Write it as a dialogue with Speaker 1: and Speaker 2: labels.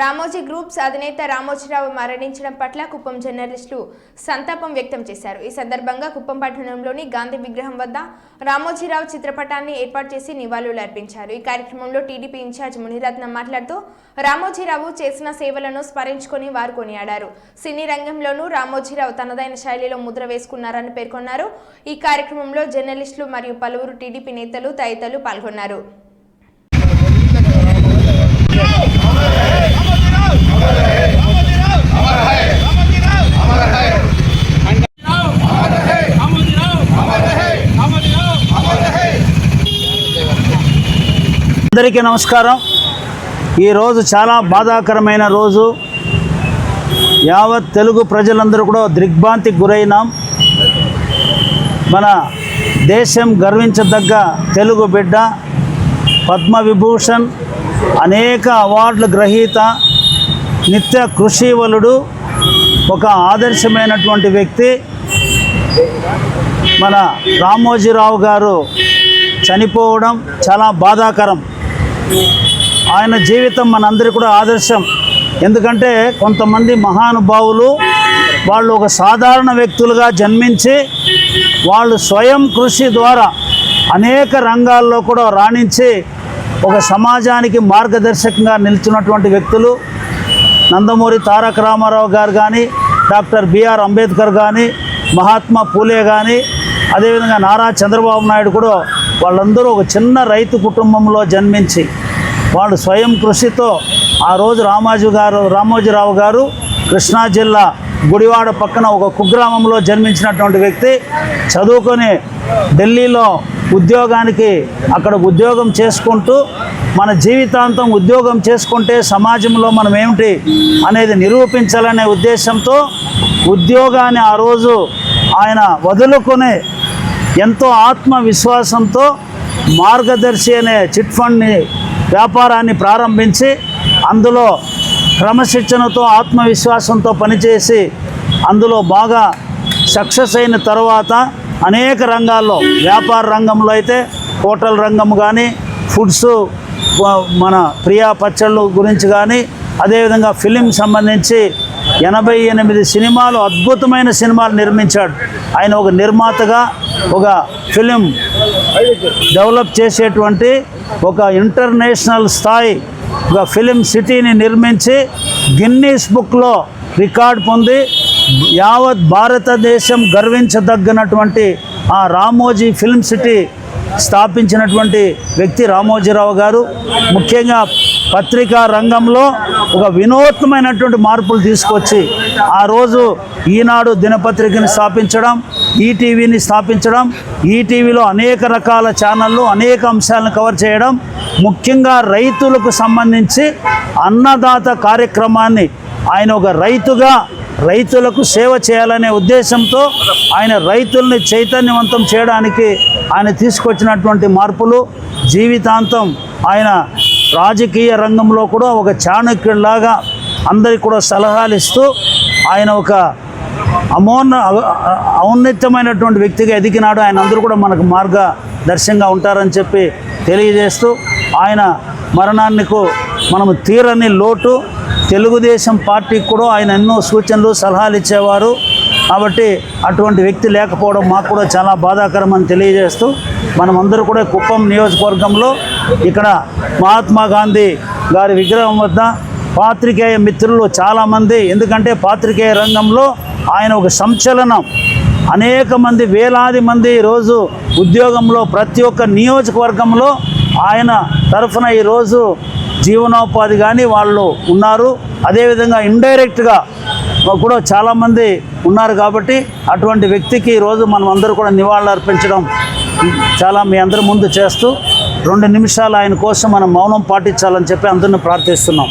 Speaker 1: Ramoji groups అధినేత రామోజీరావు మరణించడం పట్ల కుప్పం జర్నలిస్టులు సంతాపం వ్యక్తం చేశారు. ఈ సందర్భంగా కుప్పం పట్టణంలోని గాంధీ విగ్రహం వద్ద రామోజీరావు చిత్రపటాన్ని ఏర్పాటు చేసి నివాళులు అర్పించారు. ఈ కార్యక్రమంలో టీడీపీ ఇన్ఛార్జ్ మునిరత్నం మాట్లాడుతూ రామోజీరావు చేసిన సేవలను స్మరించుకొని వారు కొనియాడారు. సినీ రంగంలోనూ రామోజీరావు తనదైన శైలిలో ముద్ర వేసుకున్నారని పేర్కొన్నారు. ఈ కార్యక్రమంలో జర్నలిస్టులు మరియు పలువురు టీడీపీ నేతలు తదితరులు పాల్గొన్నారు.
Speaker 2: అందరికీ నమస్కారం. ఈరోజు చాలా బాధాకరమైన రోజు. యావత్ తెలుగు ప్రజలందరూ కూడా దిగ్భ్రాంతికి గురైనాం. మన దేశం గర్వించదగ్గ తెలుగు బిడ్డ పద్మవిభూషణ్ అనేక అవార్డుల గ్రహీత. నిత్య కృషివలుడు ఒక ఆదర్శమైనటువంటి వ్యక్తి. మన రామోజీరావు గారు చనిపోవడం చాలా బాధాకరం. ఆయన జీవితం మనందరికీ కూడా ఆదర్శం. ఎందుకంటే కొంతమంది మహానుభావులు వాళ్ళు ఒక సాధారణ వ్యక్తులుగా జన్మించి వాళ్ళు స్వయం కృషి ద్వారా అనేక రంగాల్లో కూడా రాణించి ఒక సమాజానికి మార్గదర్శకంగా నిలిచినటువంటి వ్యక్తులు. నందమూరి తారక రామారావు గారు కానీ డాక్టర్ బిఆర్ అంబేద్కర్ కానీ మహాత్మా పూలే కానీ అదేవిధంగా నారా చంద్రబాబు నాయుడు కూడా వాళ్ళందరూ ఒక చిన్న రైతు కుటుంబంలో జన్మించి వాళ్ళు స్వయం కృషితో ఆ రోజు రామాజు గారు రామోజీరావు గారు కృష్ణా జిల్లా గుడివాడ పక్కన ఒక కుగ్రామంలో జన్మించినటువంటి వ్యక్తి చదువుకొని ఢిల్లీలో ఉద్యోగానికి అక్కడ ఉద్యోగం చేసుకుంటూ మన జీవితాంతం ఉద్యోగం చేసుకుంటే సమాజంలో మనం ఏమిటి అనేది నిరూపించాలనే ఉద్దేశంతో ఉద్యోగాన్ని ఆ రోజు ఆయన వదులుకొని ఎంతో ఆత్మవిశ్వాసంతో మార్గదర్శి అనే చిట్ ఫండ్ని వ్యాపారాన్ని ప్రారంభించి అందులో క్రమశిక్షణతో ఆత్మవిశ్వాసంతో పనిచేసి అందులో బాగా సక్సెస్ అయిన తర్వాత అనేక రంగాల్లో వ్యాపార రంగంలో అయితే హోటల్ రంగం కానీ ఫుడ్స్ మన ప్రియా పచ్చళ్ళు గురించి కానీ అదేవిధంగా ఫిలిం సంబంధించి ఎనభై ఎనిమిది సినిమాలు అద్భుతమైన సినిమాలు నిర్మించాడు. ఆయన ఒక నిర్మాతగా ఒక ఫిలిం డెవలప్ చేసేటువంటి ఒక ఇంటర్నేషనల్ స్థాయి ఒక ఫిలిం సిటీని నిర్మించి గిన్నీస్ బుక్లో రికార్డ్ పొంది యావత్ భారతదేశం గర్వించదగినటువంటి ఆ రామోజీ ఫిల్మ్ సిటీ స్థాపించినటువంటి వ్యక్తి రామోజీరావు గారు. ముఖ్యంగా పత్రికా రంగంలో ఒక వినూత్నమైనటువంటి మార్పులు తీసుకొచ్చి ఆ రోజు ఈనాడు దినపత్రికని స్థాపించడం ఈటీవీని స్థాపించడం ఈటీవీలో అనేక రకాల ఛానళ్ళు అనేక అంశాలను కవర్ చేయడం ముఖ్యంగా రైతులకు సంబంధించి అన్నదాత కార్యక్రమాన్ని ఆయన ఒక రైతుగా రైతులకు సేవ చేయాలనే ఉద్దేశంతో ఆయన రైతుల్ని చైతన్యవంతం చేయడానికి ఆయన తీసుకొచ్చినటువంటి మార్పులు జీవితాంతం ఆయన రాజకీయ రంగంలో కూడా ఒక చాణక్యుడిలాగా అందరికి కూడా సలహాలు ఇస్తూ ఆయన ఒక అమోన్న ఔన్నత్యమైనటువంటి వ్యక్తిగా ఎదిగినాడు. ఆయన అందరూ కూడా మనకు మార్గదర్శంగా ఉంటారని చెప్పి తెలియజేస్తూ ఆయన మరణానికి మనము తీరని లోటు తెలుగుదేశం పార్టీకి కూడా ఆయన ఎన్నో సూచనలు సలహాలు ఇచ్చేవారు. కాబట్టి అటువంటి వ్యక్తి లేకపోవడం మాకు కూడా చాలా బాధాకరం అని తెలియజేస్తూ మనమందరూ కూడా కుప్పం నియోజకవర్గంలో ఇక్కడ మహాత్మా గాంధీ గారి విగ్రహం వద్ద పాత్రికేయ మిత్రులు చాలామంది. ఎందుకంటే పాత్రికేయ రంగంలో ఆయన ఒక సంచలనం. అనేక మంది వేలాది మంది ఈరోజు ఉద్యోగంలో ప్రతి ఒక్క నియోజకవర్గంలో ఆయన తరఫున ఈరోజు జీవనోపాధి కానీ వాళ్ళు ఉన్నారు. అదేవిధంగా ఇండైరెక్ట్గా కూడా చాలామంది ఉన్నారు కాబట్టి అటువంటి వ్యక్తికి ఈరోజు మనం అందరూ కూడా నివాళులు అర్పించడం చాలా మీ అందరి ముందు చేస్తూ రెండు నిమిషాలు ఆయన కోసం మనం మౌనం పాటించాలని చెప్పి అందరిని ప్రార్థిస్తున్నాం.